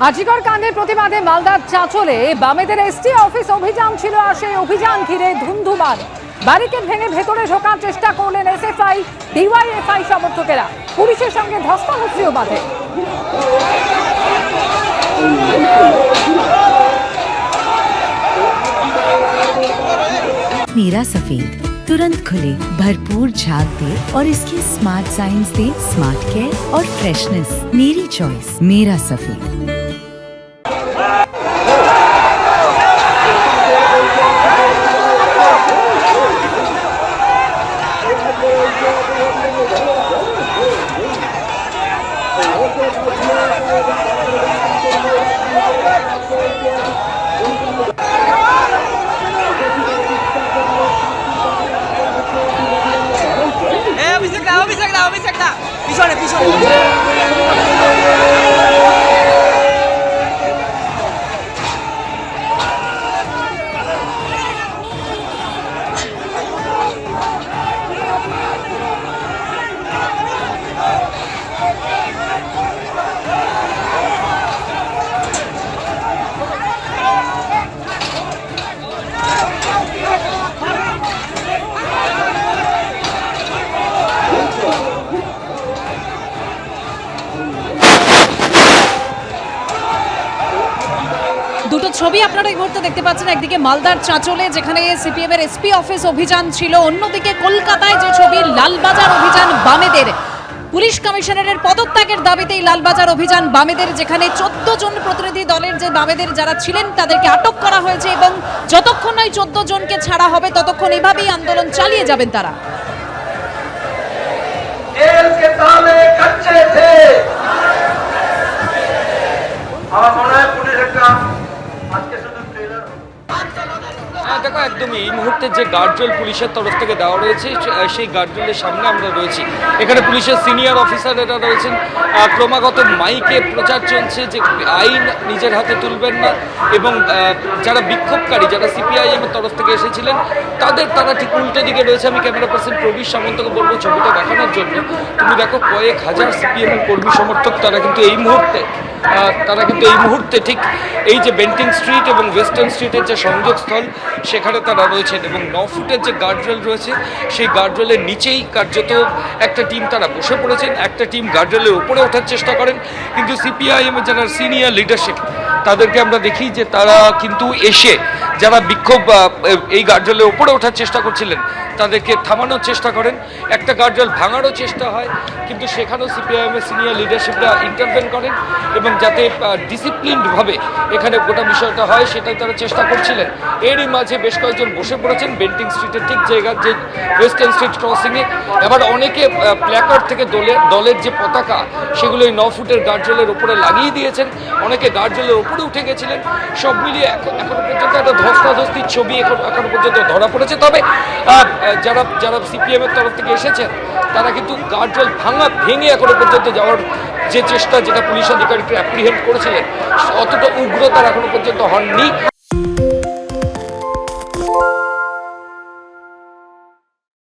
আজিকর কাণ্ডের প্রতিবাদে মালদার চাঁচলে বামেদের এসটি অফিস অভিযান ছিল আর সেই অভিযান ঘিরে ধুন্ধুমার ব্যারিকেড ভেঙে ভেতরে ঢোকার চেষ্টা করলেন এসএফআই ডিওয়াইএফআই সমর্থকেরা পুলিশের সঙ্গে ধস্তাধস্তিও বাঁধে मेरा सफेद तुरंत खुले भरपूर झाग दे और इसके स्मार्ट साइंस दे स्मार्ट केयर और फ्रेशनेस मेरी चॉइस मेरा सफेद 네. ছবি আপনারা এই মুহূর্তে দেখতে পাচ্ছেন। একদিকে মালদার চাঁচলে, যেখানে সিপিএম এর এসপি অফিস অভিযান ছিল, অন্যদিকে কলকাতায় যে ছবি, লালবাজার অভিযান বামেদের। পুলিশ কমিশনারের পদত্যাগের দাবিতেই লালবাজার অভিযান বামেদের, যেখানে চোদ্দ জন প্রতিনিধি দলের যে বামেদের যারা ছিলেন, তাদেরকে আটক করা হয়েছে এবং যতক্ষণ ওই চোদ্দ জনকে ছাড়া হবে, ততক্ষণ এভাবেই আন্দোলন চালিয়ে যাবেন তারা দেখো, একদমই এই মুহূর্তে যে গার্ডরেল পুলিশের তরফ থেকে দেওয়া রয়েছে সেই গার্ডরেলের সামনে আমরা রয়েছি। এখানে পুলিশের সিনিয়র অফিসারেরা রয়েছেন। ক্রমাগত মাইকে প্রচার চলছে যে আইন নিজের হাতে তুলবেন না এবং যারা বিক্ষোভকারী, যারা সিপিআইএম এর তরফ থেকে এসেছিলেন, তাদের, তারা ঠিক উল্টো দিকে রয়েছে। আমি ক্যামেরা পার্সন প্রবীর সামন্তকে বলব ছবিটা দেখানোর জন্য। তুমি দেখো, কয়েক হাজার সিপিএম কর্মী সমর্থক, তারা কিন্তু এই মুহূর্তে তারা কিন্তু এই মুহূর্তে ঠিক এই যে বেন্টিং স্ট্রিট এবং ওয়েস্টার্ন স্ট্রিটের যে সংযোগস্থল, সেখানে তারা রয়েছেন এবং ন ফুটের যে গার্ডরেল রয়েছে, সেই গার্ডরেলের নিচেই কার্যত একটা টিম তারা বসে পড়েছেন। একটা টিম গার্ডরেলের উপরে ওঠার চেষ্টা করেন। কিন্তু সিপিআইএমের যারা সিনিয়র লিডারশিপ তাদেরকে আমরা দেখি যে তারা কিন্তু এসে যারা বিক্ষোভ এই গার্ডরেলের উপরে ওঠার চেষ্টা করছিলেন, তাদেরকে থামানোর চেষ্টা করেন। একটা গার্জল ভাঙারও চেষ্টা হয়, কিন্তু সেখানেও সিপিআইএম এর সিনিয়র লিডারশিপরা ইন্টারভেন করেন এবং যাতে ডিসিপ্লিনডভাবে এখানে গোটা বিষয়টা হয়, সেটাই তারা চেষ্টা করছিলেন। এরই মাঝে বেশ কয়েকজন বসে পড়েছেন বেন্টিং স্ট্রিটের ঠিক জায়গার যে ওয়েস্টার্ন স্ট্রিট ক্রসিংয়ে এবার অনেকে প্ল্যাকার্ড থেকে দলের দলের যে পতাকা, সেগুলো এই ন ফুটের গার্ডরেলের উপরে লাগিয়ে দিয়েছেন। অনেকে গার্ডরেলের উপরে উঠে গেছিলেন। সব মিলিয়ে এখন এখনও পর্যন্ত একটা ধস্তাধস্তির ছবি এখন এখনও পর্যন্ত ধরা পড়েছে। তবে যারা যারা সিপিএমের তরফ থেকে এসেছেন, তারা কিন্তু গার্ডওয়াল ভাঙা ভেঙে এখনও পর্যন্ত যাওয়ার যে চেষ্টা যেটা পুলিশ আধিকারিকরা অ্যাপ্রিহেন্ড করেছিলেন, অতটা উগ্র তারা এখনও পর্যন্ত হননি।